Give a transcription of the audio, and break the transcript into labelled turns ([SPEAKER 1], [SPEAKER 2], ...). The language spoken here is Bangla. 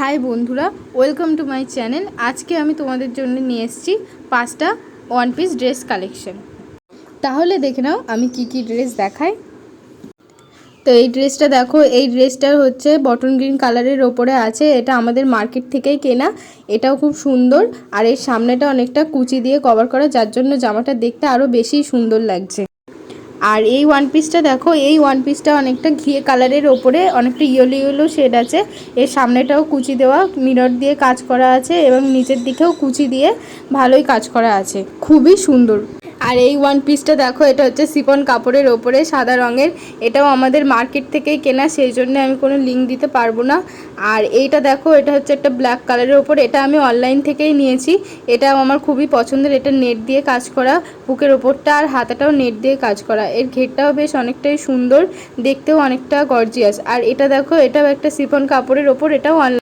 [SPEAKER 1] হাই বন্ধুরা ওয়েলকাম টু মাই চ্যানেল আজকে আমি তোমাদের জন্য নিয়ে এসেছি পাঁচটা ওয়ান পিস ড্রেস কালেকশন তাহলে দেখে নাও আমি কি কি ড্রেস দেখাই। তো এই ড্রেসটা দেখো, এই ড্রেসটা হচ্ছে বটন গ্রিন কালারের ওপরে আছে, এটা আমাদের মার্কেট থেকেই কেনা, এটাও খুব সুন্দর, আর এর সামনেটা অনেকটা কুচি দিয়ে কভার করা, যার জন্য জামাটা দেখতে আরও বেশি সুন্দর লাগছে। আর এই ওয়ান পিসটা দেখো, এই ওয়ান পিসটা অনেকটা ঘিয়ে কালারের ওপরে অনেকটা ইয়েলো ইয়েলো শেড আছে। এর সামনেটাও কুচি দেওয়া মিরর দিয়ে কাজ করা আছে এবং নিচের দিকেও কুচি দিয়ে ভালোই কাজ করা আছে। খুবই সুন্দর। আর এই ওয়ান পিসটা দেখো, এটা হচ্ছে সিপন কাপড়ের ওপরে সাদা রঙের। এটাও আমাদের মার্কেট থেকেই কেনা, সেই জন্য আমি কোনো লিঙ্ক দিতে পারব না। আর এইটা দেখো, এটা হচ্ছে একটা ব্ল্যাক কালারের ওপর, এটা আমি অনলাইন থেকেই নিয়েছি। এটাও আমার খুবই পছন্দের, এটা নেট দিয়ে কাজ করা, বুকের ওপরটা আর হাতাটাও নেট দিয়ে কাজ করা। এর ঘেরটাও বেশ অনেকটাই সুন্দর, দেখতেও অনেকটা গর্জিয়াস আর এটা দেখো, এটাও একটা সিফন কাপড়ের ওপর, এটাও অনলাইন